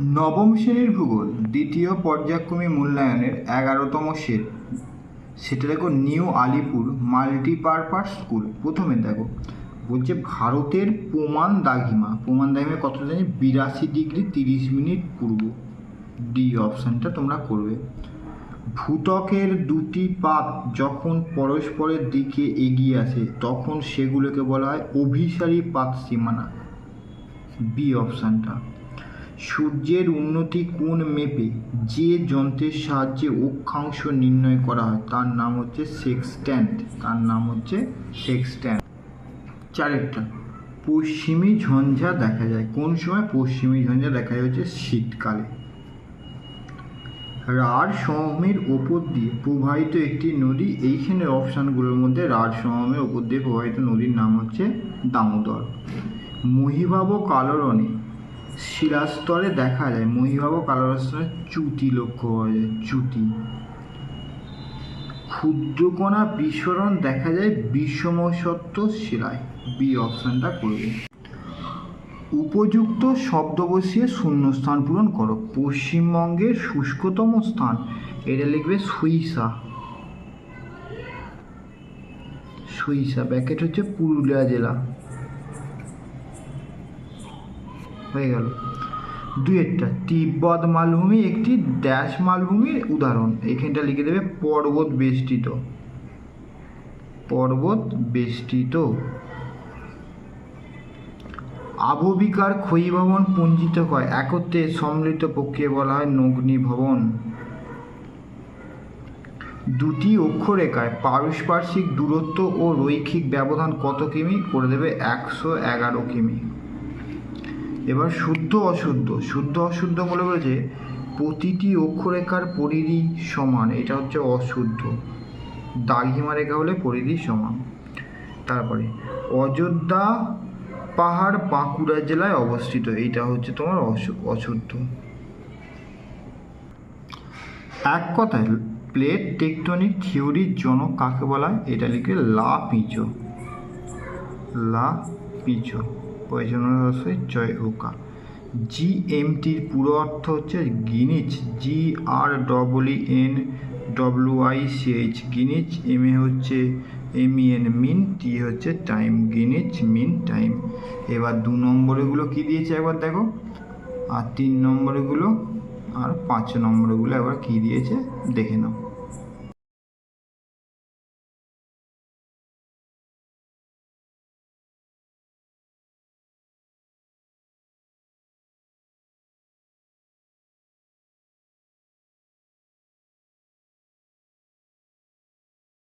নবম শ্রেণির ভূগোল দ্বিতীয় পর্যায়ক্রমে মূল্যায়নের এগারোতম সেট। সেটা দেখো নিউ আলিপুর মাল্টিপারপাস স্কুল। প্রথমে দেখো, বলছে ভারতের প্রমাণ দাঘিমা প্রমাণ দাঘিমা কত জানি? বিরাশি ডিগ্রি তিরিশ মিনিট পূর্ব। ডি অপশানটা তোমরা করবে। ভূতকের দুটি পাত যখন পরস্পরের দিকে এগিয়ে আসে, তখন সেগুলোকে বলা হয় অভিসারী পাত সীমানা। বি অপশানটা। সূর্যের উন্নতি কোণ মেপে যে যন্ত্রের সাহায্যে অক্ষাংশ নির্ণয় করা হয়? তার নাম হচ্ছে সেক্সট্যান্ট। তার নাম হচ্ছে সেক্সট্যান্ট। চারেরটা পশ্চিমী ঝঞ্ঝা দেখা যায়। কোন সময় পশ্চিমী ঝঞ্ঝা দেখা যায়? হচ্ছে শীতকালে। রাঢ় সমভূমির ওপর দিয়ে প্রবাহিত একটি নদী। এইখানে অপশানগুলোর মধ্যে রাঢ় সমভূমির ওপর দিয়ে প্রবাহিত নদীর নাম হচ্ছে দামোদর। মহিভাব কালরণে শিলাস্তরে দেখা যায় মহিভাব কালরস্তরে চ্যুতি লক্ষ্য পাওয়া যায় চ্যুতি ক্ষুদ্রকণা বিস্ফোরণ দেখা যায় বিষমসত্ব শিলায়। বি অপশানটা করবে। উপযুক্ত শব্দ বসিয়ে শূন্যস্থান পূরণ করো। পশ্চিমবঙ্গের শুষ্কতম স্থান, এটা লিখবে সুইসা। সুইসা, ব্যাকেট হচ্ছে পুরুলিয়া জেলা। হয়ে গেল। দুয়েরটা তিব্বত মালভূমি একটি ড্যাশ মালভূমির উদাহরণ। এখানটা লিখে দেবে পর্বত বেষ্টিত। পর্বত বেষ্টিত। আববিকার ক্ষয়ীভবন পুঞ্জিত হয় একত্রে সম্মিলিত প্রক্রিয়া বলা হয় নগ্নিভবন। দুটি অক্ষরেখায় পারস্পার্শ্বিক দূরত্ব ও রৈখিক ব্যবধান কত কিমি? করে দেবে একশো এগারো কিমি। এবার শুদ্ধ অশুদ্ধ। শুদ্ধ অশুদ্ধ বলে বলেছে, প্রতিটি অক্ষরেখার পরিধি সমান, এটা হচ্ছে অশুদ্ধ। দাগিমা রেখা হলে পরিধি সমান। তারপরে, অযোধ্যা পাহাড় বাঁকুড়া জেলায় অবস্থিত এটা হচ্ছে তোমার অশু- অশুদ্ধ। এক কথায়, প্লেট টেকটনিক থিওরির জনক কাকে বলা এটা লিখে লা পিচো লা পিচো পয়জনরসই জয় ওকা জি এমটির পুরো অর্থ হচ্ছে Greenwich G R double N W I C H Greenwich M এ হচ্ছে এম এন মিন টি হচ্ছে টাইম গিনিচ মিন টাইম এবার দু নম্বরেগুলো কী দিয়েছে একবার দেখো? আর তিন নম্বরেগুলো আর পাঁচ নম্বরেগুলো এবার কী দিয়েছে? দেখে নাও।